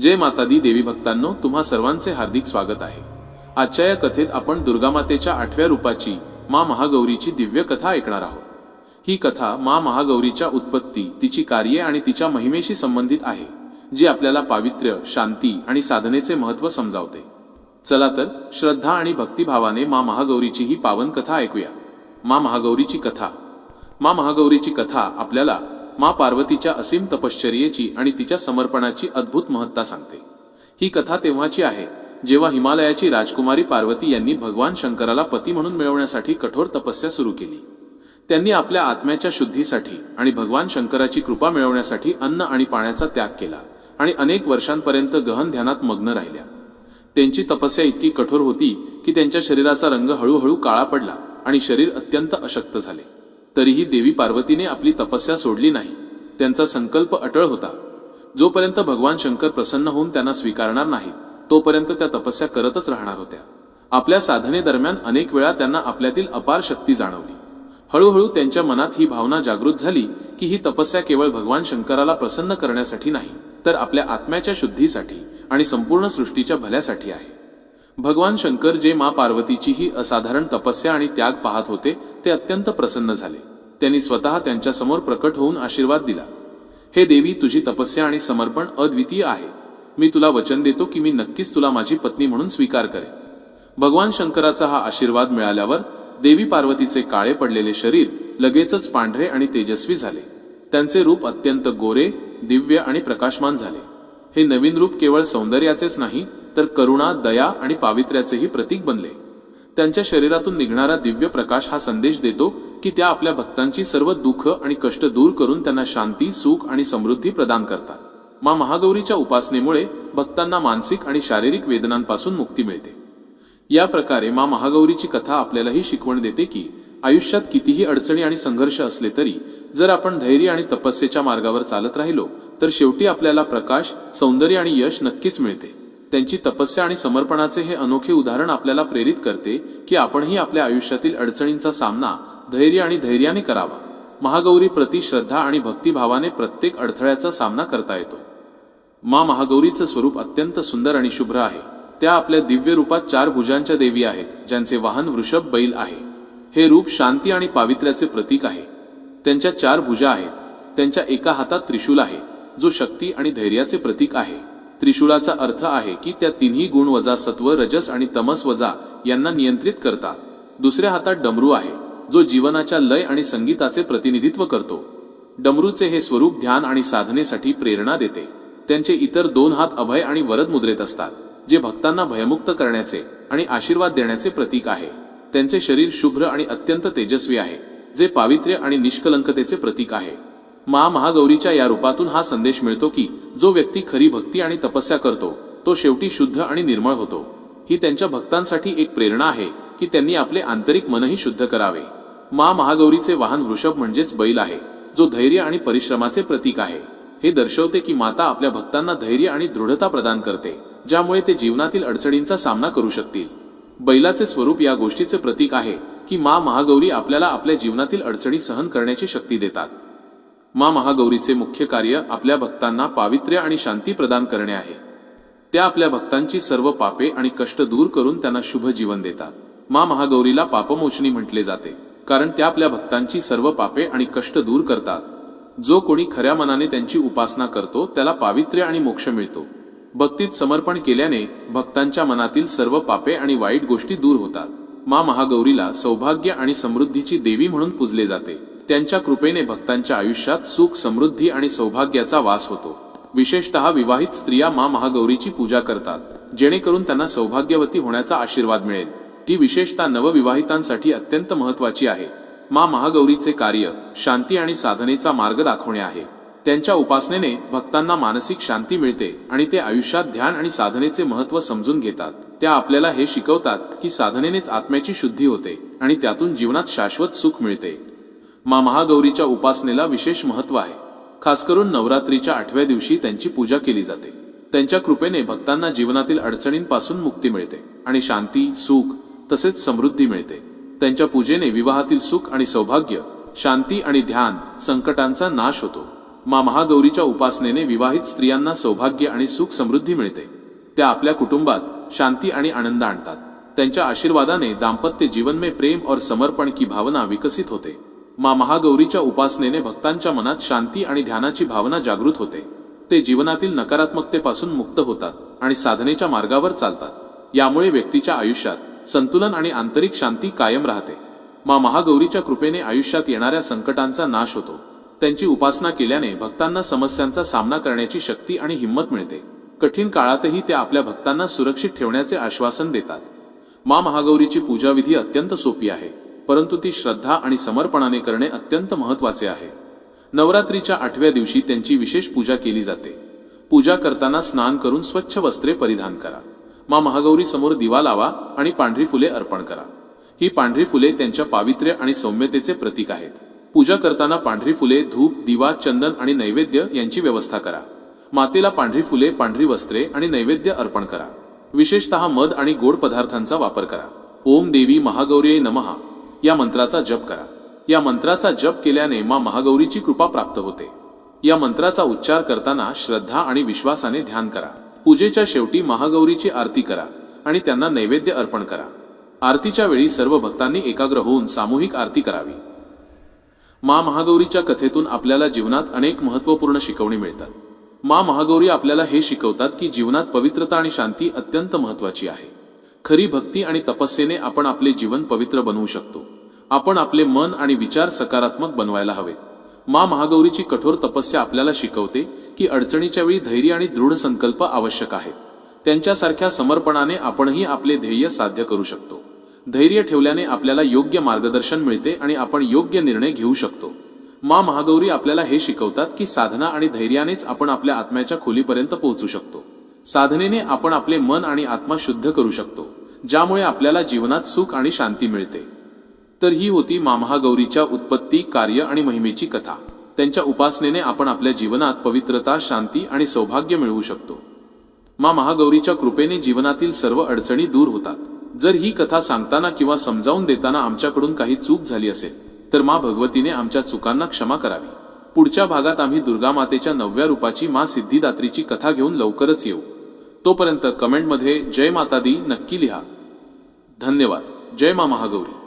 जय मातादी देवी भक्तांनो तुम्हा सर्वांचे हार्दिक स्वागत आहे. आजच्या या कथेत आपण दुर्गामातेच्या आठव्या रूपाची मा महागौरीची दिव्य कथा ऐकणार आहोत. ही कथा मा महागौरीच्या उत्पत्ती तिची कार्ये आणि तिच्या महिमेशी संबंधित आहे जी आपल्याला पावित्र्य शांती आणि साधनेचे महत्त्व समजावते. चला तर श्रद्धा आणि भक्तिभावाने मा महागौरीची ही पावन कथा ऐकूया. मा महागौरीची कथा. मा महागौरीची कथा आपल्याला मा पार्वतीच्या असीम तपश्चर्येची आणि तिच्या समर्पणाची अद्भुत महत्ता सांगते. ही कथा तेव्हाची आहे जेव्हा हिमालयाची राजकुमारी पार्वती यांनी भगवान शंकराला पती म्हणून मिळवण्यासाठी कठोर तपस्या सुरू केली. त्यांनी आपल्या आत्म्याच्या शुद्धीसाठी आणि भगवान शंकराची कृपा मिळवण्यासाठी अन्न आणि पाण्याचा त्याग केला आणि अनेक वर्षांपर्यंत गहन ध्यानात मग्न राहिल्या. त्यांची तपस्या इतकी कठोर होती की त्यांच्या शरीराचा रंग हळूहळू काळा पडला आणि शरीर अत्यंत अशक्त झाले. तरीही देवी पार्वतीने आपली तपस्या सोडली नाही. त्यांचा संकल्प अटळ होता. जोपर्यंत भगवान शंकर प्रसन्न होऊन त्यांना स्वीकारणार नाही तोपर्यंत त्या तपस्या करतच राहणार होत्या. आपल्या साधनेदरम्यान अनेक वेळा त्यांना आपल्यातील अपार शक्ती जाणवली. हळूहळू त्यांच्या मनात ही भावना जागृत झाली की ही तपस्या केवळ भगवान शंकराला प्रसन्न करण्यासाठी नाही तर आपल्या आत्म्याच्या शुद्धीसाठी आणि संपूर्ण सृष्टीच्या भल्यासाठी आहे. भगवान शंकर जे मा पार्वतीची ही असाधारण तपस्या आणि त्याग पाहत होते ते अत्यंत प्रसन्न झाले. त्यांनी स्वतः त्यांच्यासमोर प्रकट होऊन आशीर्वाद दिला. हे देवी तुझी तपस्या आणि समर्पण अद्वितीय आहे. मी तुला वचन देतो की मी नक्कीच तुला माझी पत्नी म्हणून स्वीकार करेन. भगवान शंकराचा हा आशीर्वाद मिळाल्यावर देवी पार्वतीचे काळे पडलेले शरीर लगेचच पांढरे आणि तेजस्वी झाले. त्यांचे रूप अत्यंत गोरे दिव्य आणि प्रकाशमान झाले. हे नवीन रूप केवळ सौंदर्याचेच नाही तर करुणा दया आणि पावित्र्याचेही प्रतीक बनले. त्यांच्या शरीरातून निघणारा दिव्य प्रकाश हा संदेश देतो की त्या आपल्या भक्तांची सर्व दुःख आणि कष्ट दूर करून त्यांना शांती सुख आणि समृद्धी प्रदान करतात. मा महागौरीच्या उपासनेमुळे भक्तांना मानसिक आणि शारीरिक वेदनांपासून मुक्ती मिळते. या प्रकारे मा महागौरीची कथा आपल्याला ही शिकवण देते की आयुष्यात कितीही अडचणी आणि संघर्ष असले तरी जर आपण धैर्य आणि तपस्येच्या मार्गावर चालत राहिलो तर शेवटी आपल्याला प्रकाश सौंदर्य आणि यश नक्कीच मिळते. त्यांची तपस्या आणि समर्पणाचे हे अनोखे उदाहरण आपल्याला प्रेरित करते की आपणही आपल्या आयुष्यातील अडचणींचा सामना धैर्य आणि धैर्याने करावा. महागौरी प्रति श्रद्धा आणि भक्तिभावाने प्रत्येक अडथळ्याचा सामना करता येतो. मा महागौरीचं स्वरूप अत्यंत सुंदर आणि शुभ्र आहे. त्या आपल्या दिव्य रूपात चार भुजांच्या देवी आहेत ज्यांचे वाहन वृषभ बैल आहे. हे रूप शांती आणि पावित्र्याचे प्रतीक आहे. त्यांच्या चार भुजा आहेत. त्यांच्या एका हातात त्रिशूल आहे जो शक्ती आणि धैर्याचे प्रतीक आहे. त्रिशूळाचा अर्थ आहे की त्या तिन्ही गुण वजा सत्व रजस आणि तमस वजा यांना नियंत्रित करतात. दुसऱ्या हातात डमरू आहे जो जीवनाच्या लय आणि संगीताचे प्रतिनिधित्व करतो. डमरूचे हे स्वरूप ध्यान आणि साधनेसाठी प्रेरणा देते. त्यांचे इतर दोन हात अभय आणि वरद मुद्रेत असतात जे भक्तांना भयमुक्त करण्याचे आणि आशीर्वाद देण्याचे प्रतीक आहे. त्यांचे शरीर शुभ्र आणि अत्यंत तेजस्वी आहे जे पावित्र्य आणि निष्कलंकतेचे प्रतीक आहे. मा महागौरीच्या या रूपातून हा संदेश मिळतो की जो व्यक्ती खरी भक्ती आणि तपस्या करतो तो शेवटी शुद्ध आणि निर्मळ होतो. ही त्यांच्या भक्तांसाठी एक प्रेरणा आहे की त्यांनी आपले आंतरिक मनही शुद्ध करावे. मा महागौरीचे वाहन वृषभ म्हणजेच बैल आहे जो धैर्य आणि परिश्रमाचे प्रतीक आहे. हे दर्शवते की माता आपल्या भक्तांना धैर्य आणि दृढता प्रदान करते ज्यामुळे ते जीवनातील अडचणींचा सामना करू शकतील. बैलाचे स्वरूप या गोष्टीचे प्रतीक आहे की मा महागौरी आपल्याला आपल्या जीवनातील अडचणी सहन करण्याची शक्ती देतात. मा महागौरीचे मुख्य कार्य आपल्या भक्तांना पावित्र्य आणि शांती प्रदान करणे आहे. त्या आपल्या भक्तांची सर्व पापे आणि कष्ट दूर करून त्यांना शुभ जीवन देतात. मा महागौरीला पापमोचनी म्हटले जाते कारण त्या आपल्या भक्तांची सर्व पापे आणि कष्ट दूर करतात. जो कोणी खऱ्या मनाने त्यांची उपासना करतो त्याला पावित्र्य आणि मोक्ष मिळतो. भक्तीत समर्पण केल्याने भक्तांच्या मनातील सर्व पापे आणि वाईट गोष्टी दूर होतात. मा महागौरीला सौभाग्य आणि समृद्धीची देवी म्हणून पूजले जाते. त्यांच्या कृपेने भक्तांच्या आयुष्यात सुख समृद्धी आणि सौभाग्याचा वास होतो. विशेषतः विवाहित स्त्रिया मा महागौरीची पूजा करतात जेणेकरून त्यांना सौभाग्यवती होण्याचा आशीर्वाद मिळेल. ही विशेषतः नवविवाहितांसाठी अत्यंत महत्वाची आहे. मा महागौरीचे कार्य शांती आणि साधनेचा मार्ग दाखवणे आहे. त्यांच्या उपासनेने भक्तांना मानसिक शांती मिळते आणि ते आयुष्यात ध्यान आणि साधनेचे महत्त्व समजून घेतात. त्या आपल्याला हे शिकवतात की साधनेनेच आत्म्याची शुद्धी होते आणि त्यातून जीवनात शाश्वत सुख मिळते. मा महागौरीच्या उपासनेला विशेष महत्त्व आहे. खास करून नवरात्रीच्या आठव्या दिवशी त्यांची पूजा केली जाते. त्यांच्या कृपेने भक्तांना जीवनातील अडचणींपासून मुक्ती मिळते आणि शांती सुख तसेच समृद्धी मिळते. त्यांच्या पूजेने विवाहातील सुख आणि सौभाग्य शांती आणि ध्यान संकटांचा नाश होतो. मा महागौरीच्या उपासनेने विवाहित स्त्रियांना सौभाग्य आणि सुख समृद्धी मिळते. त्या आपल्या कुटुंबात शांती आणि आनंद आणतात. त्यांच्या आशीर्वादाने दाम्पत्य जीवन में प्रेम और समर्पण की भावना विकसित होते. मा महागौरीच्या उपासनेने भक्तांच्या मनात शांती आणि ध्यानाची भावना जागृत होते. ते जीवनातील नकारात्मकतेपासून मुक्त होतात आणि साधनेच्या मार्गावर चालतात. यामुळे व्यक्तीच्या आयुष्यात संतुलन आणि आंतरिक शांती कायम राहते. मा महागौरीच्या कृपेने आयुष्यात येणाऱ्या संकटांचा नाश होतो. त्यांची उपासना केल्याने भक्तांना समस्यांचा सामना करण्याची शक्ती आणि हिंमत मिळते. कठीण काळातही ते आपल्या भक्तांना सुरक्षित ठेवण्याचे आश्वासन देतात. मा महागौरीची पूजाविधी अत्यंत सोपी आहे. परंतु ती श्रद्धा आणि समर्पणाने करणे अत्यंत महत्त्वाचे आहे. नवरात्रीच्या आठव्या दिवशी त्यांची विशेष पूजा केली जाते. पूजा करताना स्नान करून स्वच्छ वस्त्रे परिधान करा. मा महागौरी समोर दिवा लावा आणि पांढरी फुले अर्पण करा. ही पांढरी फुले त्यांच्या पावित्र्य आणि सौम्यतेचे प्रतीक आहेत. पूजा करताना पांढरी फुले धूप दिवा चंदन आणि नैवेद्य यांची व्यवस्था करा. मातेला पांढरी फुले पांढरी वस्त्रे आणि नैवेद्य अर्पण करा. विशेषतः मध आणि गोड पदार्थांचा वापर करा. ओम देवी महागौरी नमहा या मंत्राचा जप करा. या मंत्राचा जप केल्याने मा महागौरीची कृपा प्राप्त होते. या मंत्राचा उच्चार करताना श्रद्धा आणि विश्वासाने ध्यान करा. पूजेच्या शेवटी महागौरीची आरती करा आणि त्यांना नैवेद्य अर्पण करा. आरतीच्या वेळी सर्व भक्तांनी एकाग्र होऊन सामूहिक आरती करावी. मा महागौरीच्या कथेतून आपल्याला जीवनात अनेक महत्त्वपूर्ण शिकवणी मिळतात. मा महागौरी आपल्याला हे शिकवतात की जीवनात पवित्रता आणि शांती अत्यंत महत्वाची आहे. खरी भक्ती आणि तपस्येने आपण आपले जीवन पवित्र बनवू शकतो. आपण आपले मन आणि विचार सकारात्मक बनवायला हवे मा महागौरीची कठोर तपस्या आपल्याला शिकवते की अडचणीच्या वेळी धैर्य आणि दृढ संकल्प आवश्यक आहे त्यांच्यासारख्या समर्पणाने आपणही आपले ध्येय साध्य करू शकतो. धैर्य ठेवल्याने आपल्याला योग्य मार्गदर्शन मिळते आणि आपण योग्य निर्णय घेऊ शकतो. मा महागौरी आपल्याला हे शिकवतात की साधना आणि धैर्यानेच आपण आपल्या आत्म्याच्या खोलीपर्यंत पोहोचू शकतो. साधनेने आपण आपले मन आणि आत्मा शुद्ध करू शकतो ज्यामुळे आपल्याला जीवनात सुख आणि शांती मिळते. तर ही होती मा महागौरीच्या उत्पत्ती कार्य आणि महिमेची कथा. त्यांच्या उपासनेने आपण आपल्या जीवनात पवित्रता शांती आणि सौभाग्य मिळवू शकतो. मा महागौरीच्या कृपेने जीवनातील सर्व अडचणी दूर होतात. जर ही कथा सांगताना किंवा समजावून देताना आमच्याकडून काही चूक झाली असेल तर मा भगवतीने आमच्या चुकांना क्षमा करावी. पुढच्या भागात आम्ही दुर्गा मातेच्या नवव्या रूपाची मा सिद्धिदात्रीची कथा घेऊन लवकरच येऊ. तोपर्यंत कमेंटमध्ये जय माता दी नक्की लिहा. धन्यवाद. जय मा महागौरी.